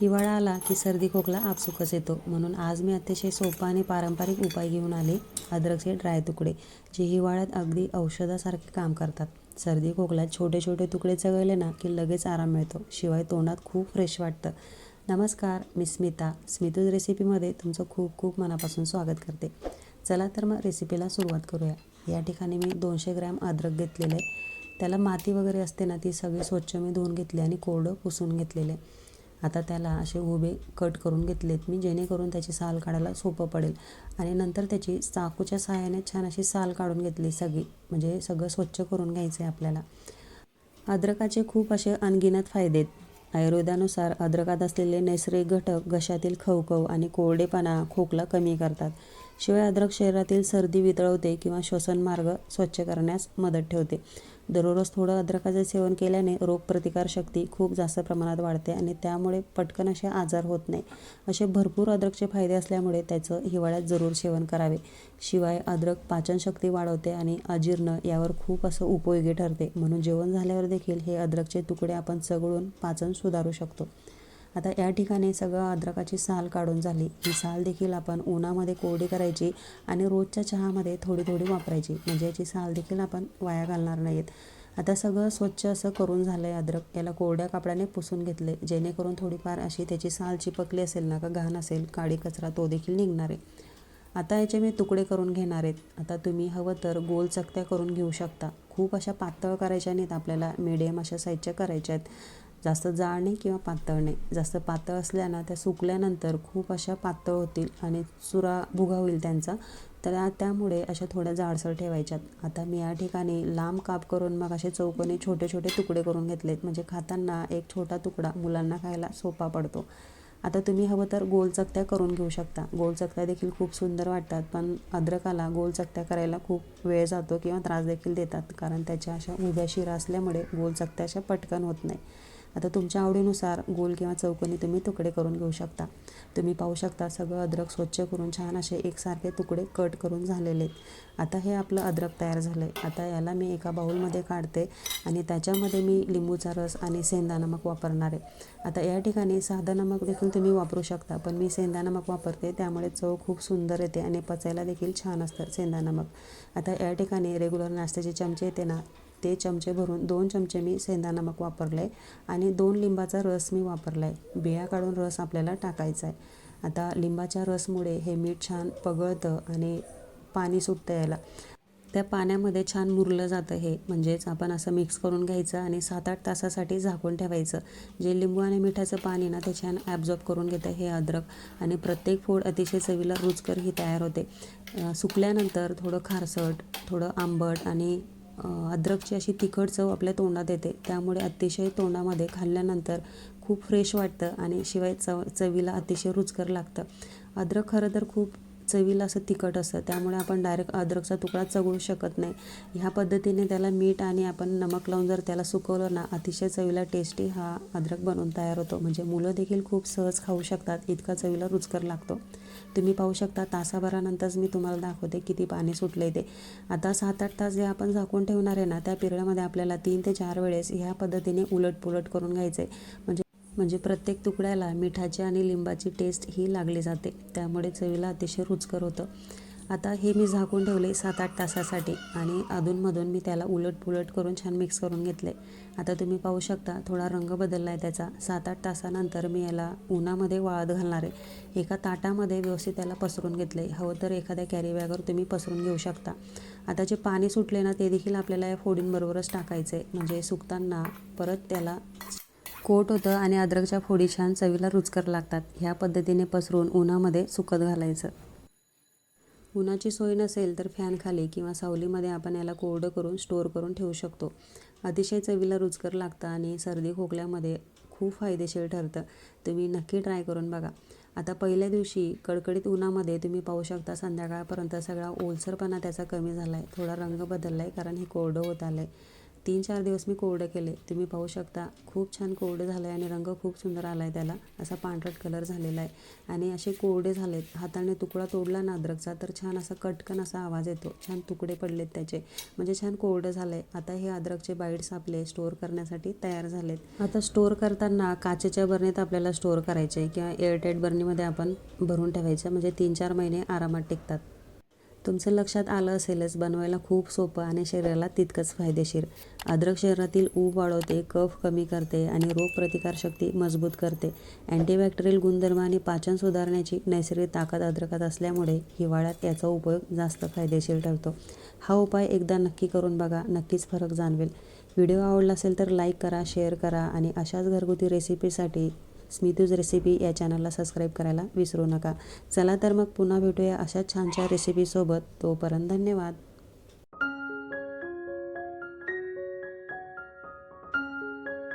हिवाळा आला की सर्दी खोकला आपसुकच येतो. म्हणून आज मी अतिशय सोपा आणि पारंपरिक उपाय घेऊन आले अद्रकचे ड्राय तुकडे जे हिवाळ्यात अगदी औषधासारखे काम करतात. सर्दी खोकल्यात छोटे छोटे तुकडे चगळले ना की लगेच आराम मिळतो. शिवाय तोंडात खूप फ्रेश वाटतं. नमस्कार मी स्मिता. स्मितूज रेसिपीमध्ये तुमचं खूप खूप मनापासून स्वागत करते. चला तर मग रेसिपीला सुरुवात करूया. या ठिकाणी मी दोनशे ग्रॅम अद्रक घेतलेलं आहे. त्याला माती वगैरे असते ना ती सगळी स्वच्छ मी धुवून घेतली आणि कोरडं पुसून घेतलेलं आहे. आता त्याला असे उभे कट करून घेतलेत मी जेणेकरून त्याची साल काढायला सोपं पडेल. आणि नंतर त्याची चाकूच्या सहाय्याने छान अशी साल काढून घेतली सगळी म्हणजे सगळं स्वच्छ करून घ्यायचं आहे आपल्याला. अद्रकाचे खूप असे अनगिनत फायदे आहेत. आयुर्वेदानुसार अद्रकात असलेले नैसर्गिक घटक घशातील खवखव आणि कोरडेपणा खोकला कमी करतात. शिवाय अद्रक शरीरातील सर्दी वितळवते किंवा श्वसन मार्ग स्वच्छ करण्यास मदत ठेवते. दररोज थोडं अद्रकाचे सेवन केल्याने रोगप्रतिकारशक्ती खूप जास्त प्रमाणात वाढते आणि त्यामुळे पटकन असे आजार होत नाही. असे भरपूर अद्रकचे फायदे असल्यामुळे त्याचं हिवाळ्यात जरूर सेवन करावे. शिवाय अद्रक पाचनशक्ती वाढवते आणि अजीर्ण यावर खूप असं उपयोगी ठरते. म्हणून जेवण झाल्यावर देखील हे अद्रकचे तुकडे आपण चघळून पाचन सुधारू शकतो. आता या ठिकाणी सगळं अद्रकाची साल काढून झाली. ही साल देखील आपण उन्हामध्ये कोरडी करायची आणि रोजच्या चहामध्ये थोडी थोडी वापरायची. म्हणजे याची साल देखील आपण वाया घालणार नाहीत. आता सगळं स्वच्छ असं करून झालं आहे अद्रक. याला कोरड्या कापडाने पुसून घेतले. जेणेकरून थोडीफार अशी त्याची साल चिपकली असेल ना का घाण असेल काळी कचरा तो देखील निघणार आहे. आता याचे मी तुकडे करून घेणार आहेत. आता तुम्ही हवं तर गोल चकत्या करून घेऊ शकता. खूप अशा पातळ करायच्या नाहीत आपल्याला. मिडियम अशा साईजच्या करायच्या आहेत. जास्त जाड नाही किंवा पातळ नाही. जास्त पातळ असल्यानं त्या सुकल्यानंतर खूप अशा पातळ होतील आणि चुरा भुगा होईल त्यांचा. तर त्यामुळे अशा थोड्या जाडसर ठेवायच्यात. आता मी या ठिकाणी लांब काप करून मग असे चौकोनी छोटे छोटे तुकडे करून घेतलेत. म्हणजे खाताना एक छोटा तुकडा मुलांना खायला सोपा पडतो. आता तुम्ही हवं तर गोल चकत्या करून घेऊ शकता. गोल चकत्या देखील खूप सुंदर वाटतात पण अद्रकाला गोल चकत्या करायला खूप वेळ जातो किंवा त्रास देखील देतात. कारण त्याच्या अशा उभ्या शिरा असल्यामुळे गोल चकत्या अशा पटकन होत नाही. आता तुमच्या आवडीनुसार गोल किंवा चौकोनी तुम्ही तुकडे करून घेऊ शकता. तुम्ही पाहू शकता सगळं अद्रक स्वच्छ करून छान असे एकसारखे तुकडे कट करून झालेले आहेत. आता हे आपलं अद्रक तयार झालं आहे आता याला मी एका बाऊलमध्ये काढते आणि त्याच्यामध्ये मी लिंबूचा रस आणि सेंदा नमक वापरणार आहे. आता या ठिकाणी साधा नमक देखील तुम्ही वापरू शकता पण मी सेंदा नमक वापरते त्यामुळे चव खूप सुंदर येते आणि पचायला देखील छान असतं सेंदा नमक. आता या ठिकाणी रेग्युलर नाश्त्याचे चमचे येते ना ते चमचे भरून दोन चमचे मी सेंदा नमक वापरलं आहे आणि दोन लिंबाचा रस मी वापरला आहे बिया काढून रस आपल्याला टाकायचा आहे आता लिंबाच्या रसमुळे हे मीठ छान पगळतं आणि पाणी सुटतं याला. त्या पाण्यामध्ये छान मुरलं जातं हे. म्हणजेच आपण असं मिक्स करून घ्यायचं आणि सात आठ तासासाठी झाकून ठेवायचं. जे लिंबू आणि मिठाचं पाणी ना ते छान ॲब्झॉर्ब करून घेतं हे अद्रक. आणि प्रत्येक फोड अतिशय चवीला रुचकर ही तयार होते. सुकल्यानंतर थोडं खारसट थोडं आंबट आणि अद्रकची अशी तिखट चव आपल्या तोंडात येते. त्यामुळे अतिशय तोंडामध्ये खाल्ल्यानंतर खूप फ्रेश वाटतं आणि शिवाय चव चवीला अतिशय रुचकर लागतं. अद्रक खरं तर खूप चवीला असं तिखट असतं त्यामुळे आपण डायरेक्ट अद्रकचा तुकडा चघळू शकत नाही. ह्या पद्धतीने त्याला मीठ आणि आपण नमक लावून जर त्याला सुकवलं ना अतिशय चवीला टेस्टी हा अद्रक बनवून तयार होतो. म्हणजे मुलं देखील खूप सहज खाऊ शकतात इतका चवीला रुचकर लागतो. तुम्ही पाहू शकता तासाभरानंतरच मी तुम्हाला दाखवते किती पाणी सुटले ते. आता सात आठ तास जे आपण झाकून ठेवणार आहे ना त्या पिरियडमध्ये आपल्याला तीन ते चार वेळेस ह्या पद्धतीने उलटपुलट करून घ्यायचं आहे म्हणजे म्हणजे प्रत्येक तुकड्याला मिठाची आणि लिंबाची टेस्ट ही लागली जाते. त्यामुळे चवीला अतिशय रुचकर होतं. आता हे मी झाकून ठेवले सात आठ तासासाठी आणि अधूनमधून मी त्याला उलट पुलट करून छान मिक्स करून घेतले. आता तुम्ही पाहू शकता थोडा रंग बदलला आहे त्याचा. सात आठ तासानंतर मी याला उन्हामध्ये वाळत घालणार आहे. एका ताटामध्ये व्यवस्थित त्याला पसरून घेतले हवं तर एखाद्या कॅरी बॅगवर तुम्ही पसरून घेऊ शकता. आता जे पाणी सुटले ना ते देखील आपल्याला या फोडींबरोबरच टाकायचं आहे म्हणजे सुकताना परत त्याला कोट होतं आणि अद्रकच्या फोडी छान चवीला रुचकर लागतात. ह्या पद्धतीने पसरून उन्हामध्ये सुकत घालायचं. उन्हाची सोय नसेल तर फॅनखाली किंवा सावलीमध्ये आपण याला कोरडं करून स्टोअर करून ठेवू शकतो. अतिशय चवीला रुचकर लागतं आणि सर्दी खोकल्यामध्ये खूप फायदेशीर ठरतं. तुम्ही नक्की ट्राय करून बघा. आता पहिल्या दिवशी कडकडीत उन्हामध्ये तुम्ही पाहू शकता संध्याकाळपर्यंत सगळा ओलसरपणा त्याचा कमी झाला आहे थोडा रंग बदलला आहे कारण हे कोरडं होत आलं आहे तीन चार दिवस मी कोरडे केले. तुम्ही पाहू शकता खूप छान कोरडे आहे आणि रंग खूप सुंदर आला आहे त्याला. असा पांढरट कलर झालेला आहे. आणि असे कोरडे झालेत हाताने तुकडा तोडला ना अद्रकचा तर छान असा कटकन असा आवाज येतो. छान तुकडे पडलेत त्याचे. म्हणजे छान कोरडं झालं आहे आता हे अद्रकचे बाईट्स आपले स्टोअर करण्यासाठी तयार झालेत. आता स्टोअर करताना काचेच्या बरणीत आपल्याला स्टोअर करायचे किंवा एअरटाईट बरणीमध्ये आपण भरून ठेवायचं. म्हणजे तीन चार महिने आरामात टिकतात. तुमचं लक्षात आलं असेलच बनवायला खूप सोपं आणि शरीराला तितकंच फायदेशीर. अद्रक शरीरातील ऊब वाढवते कफ कमी करते आणि रोगप्रतिकारशक्ती मजबूत करते. अँटीबॅक्टेरियल गुणधर्म आणि पाचन सुधारण्याची नैसर्गिक ताकद अद्रकात असल्यामुळे हिवाळ्यात याचा उपयोग जास्त फायदेशीर ठरतो. हा उपाय एकदा नक्की करून बघा नक्कीच फरक जाणवेल. व्हिडिओ आवडला असेल तर लाईक करा शेअर करा आणि अशाच घरगुती रेसिपीसाठी स्मितूज रेसिपी या चॅनलला सबस्क्राईब करायला विसरू नका. चला तर मग पुन्हा भेटूया अशा छान छान रेसिपीसोबत तोपर्यंत धन्यवाद.